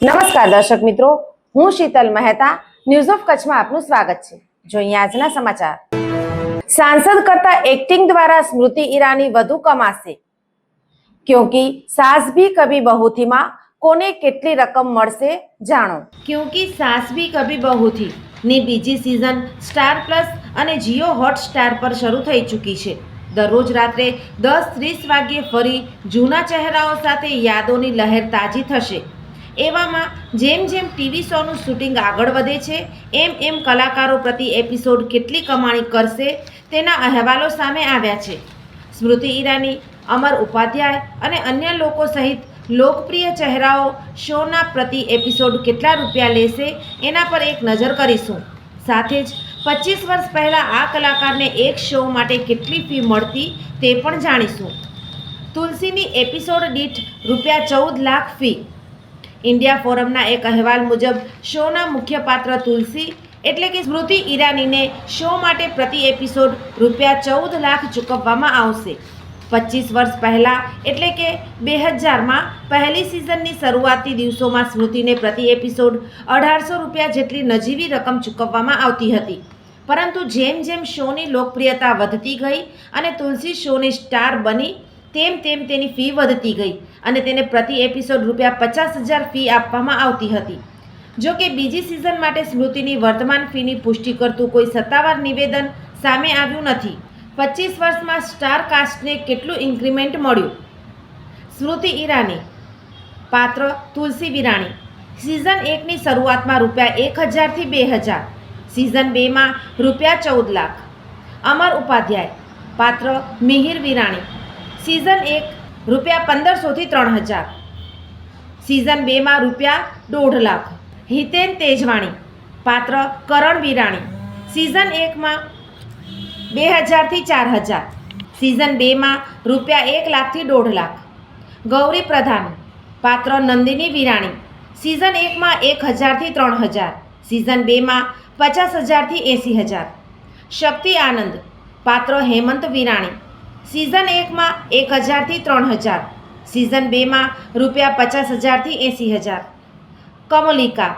નમસ્કાર દર્શક મિત્રો, હું શીતલ મહેતા ન્યૂઝ ઓફ કચ્છમાં આપનું સ્વાગત છે. જોઈએ આજના સમાચાર. સાંસદ કરતા એક્ટિંગ દ્વારા સ્મૃતિ ઈરાની વધુ કમાશે. ક્યોંકિ સાસ ભી કભી બહુથીમાં કોને કેટલી રકમ મળશે જાણો. ક્યોંકિ સાસ ભી કભી બહુથી ની બીજી સિઝન સ્ટાર પ્લસ અને જીઓ હોટસ્ટાર પર શરૂ થઈ ચૂકી છે. દરરોજ રાત્રે દસ ત્રીસ વાગ્યે ફરી જૂના ચહેરાઓ સાથે યાદોની લહેર તાજી થશે. એવામાં જેમ જેમ ટીવી શોનું શૂટિંગ આગળ વધે છે, એમ એમ કલાકારો પ્રતિ એપિસોડ કેટલી કમાણી કરશે, તેના અહેવાલો સામે આવ્યા છે. સ્મૃતિ ઈરાની, અમર ઉપાધ્યાય અને અન્ય લોકો સહિત લોકપ્રિય ચહેરાઓ શોના પ્રતિ એપિસોડ કેટલા રૂપિયા લેશે, એના પર એક નજર કરીશું. સાથે જ પચીસ વર્ષ પહેલાં આ કલાકારને એક શો માટે કેટલી ફી મળતી તે પણ જાણીશું. તુલસીની એપિસોડ દીઠ રૂપિયા ચૌદ લાખ ફી ઇન્ડિયા ફોરમના એક અહેવાલ મુજબ, શોના મુખ્ય પાત્ર તુલસી એટલે કે સ્મૃતિ ઈરાનીને શો માટે પ્રતિ એપિસોડ રૂપિયા ચૌદ લાખ ચૂકવવામાં આવશે. પચીસ વર્ષ પહેલાં એટલે કે બે હજારમાં પહેલી સિઝનની શરૂઆતી દિવસોમાં સ્મૃતિને પ્રતિ એપિસોડ અઢારસો રૂપિયા જેટલી નજીવી રકમ ચૂકવવામાં આવતી હતી. પરંતુ જેમ જેમ શોની લોકપ્રિયતા વધતી ગઈ અને તુલસી શોની સ્ટાર બની તેમ તેમ તેની ફી વધતી ગઈ અને તેને પ્રતિ એપિસોડ રૂપિયા પચાસ હજાર ફી આપવામાં આવતી હતી. જો કે બીજી સિઝન માટે સ્મૃતિની વર્તમાન ફીની પુષ્ટિ કરતું કોઈ સત્તાવાર નિવેદન સામે આવ્યું નથી. પચીસ વર્ષમાં સ્ટાર કાસ્ટને કેટલું ઇન્ક્રીમેન્ટ મળ્યું? સ્મૃતિ ઈરાની, પાત્ર તુલસી વિરાણી. સિઝન એકની શરૂઆતમાં રૂપિયા એક હજારથી બે હજાર. સિઝન બેમાં રૂપિયા ચૌદ લાખ. અમર ઉપાધ્યાય, પાત્ર મિહિર વિરાણી. સિઝન એક, રૂપિયા પંદરસોથી ત્રણ હજાર. સિઝન બેમાં રૂપિયા દોઢ લાખ. હિતેન તેજવાણી, પાત્ર કરણ વિરાણી. સિઝન એકમાં બે હજારથી ચાર હજાર. સિઝન બેમાં રૂપિયા એક લાખથી દોઢ લાખ. ગૌરી પ્રધાન, પાત્ર નંદિની વિરાણી. સિઝન એકમાં એક હજારથી ત્રણ હજાર. સિઝન બેમાં પચાસ હજારથી એંસી હજાર. શક્તિ આનંદ, પાત્ર હેમંત વિરાણી. સિઝન એકમાં એક હજારથી ત્રણ હજાર. સિઝન બેમાં રૂપિયા પચાસ હજારથી એંસી હજાર. કમલિકા,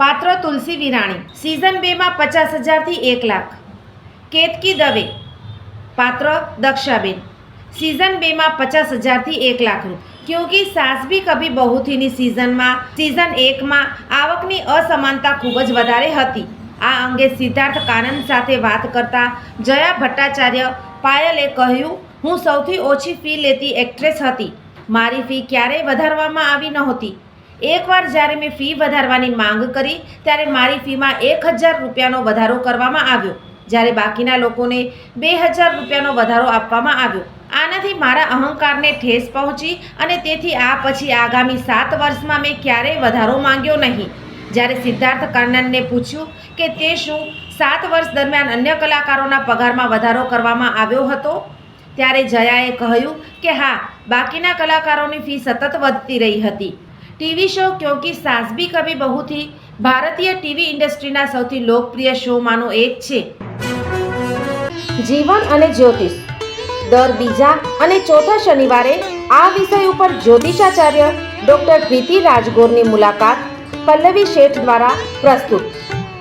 પાત્ર તુલસી વિરાણી. સિઝન બેમાં પચાસ હજારથી એક લાખ. કેતકી દવે, પાત્ર દક્ષાબેન. સિઝન બેમાં પચાસ હજારથી એક લાખ ક્યોંકિ સાસ ભી કભી બહુથીની સિઝનમાં સિઝન એકમાં આવકની અસમાનતા ખૂબ જ વધારે હતી. આ અંગે સિદ્ધાર્થ કાનંદ સાથે વાત કરતા જયા ભટ્ટાચાર્ય પાયલે કહ્યું, હું સૌથી ઓછી ફી લેતી એક્ટ્રેસ હતી. મારી ફી ક્યારેય વધારવામાં આવી નહોતી. એકવાર જ્યારે મેં ફી વધારવાની માંગ કરી, ત્યારે મારી ફીમાં એક હજાર રૂપિયાનો વધારો કરવામાં આવ્યો. જ્યારે બાકીના લોકોને બે હજાર રૂપિયાનો વધારો આપવામાં આવ્યો. આનાથી મારા અહંકારને ઠેસ પહોંચી અને તેથી આ પછી આગામી સાત વર્ષમાં મેં ક્યારેય વધારો માંગ્યો નહીં. જ્યારે સિદ્ધાર્થ કર્ણનને પૂછ્યું કે તે શું સાત વર્ષ દરમિયાન અન્ય કલાકારોના પગારમાં વધારો કરવામાં આવ્યો હતો. ત્યારે જયાએ કહ્યું કે હા, બાકીના કલાકારોની ફી સતત વધતી રહી હતી. ટીવી શો ક્યોંકિ સાસ ભી કભી બહુથી ભારતીય ટીવી ઇન્ડસ્ટ્રીના સૌથી લોકપ્રિય શોમાંનો એક છે. જીવન અને જ્યોતિષ. દર બીજા અને ચોથા શનિવારે આ વિષય ઉપર જ્યોતિષાચાર્ય ડોક્ટર પ્રીતિ રાજગોરની મુલાકાત પલ્લવી શેઠ દ્વારા પ્રસ્તુત.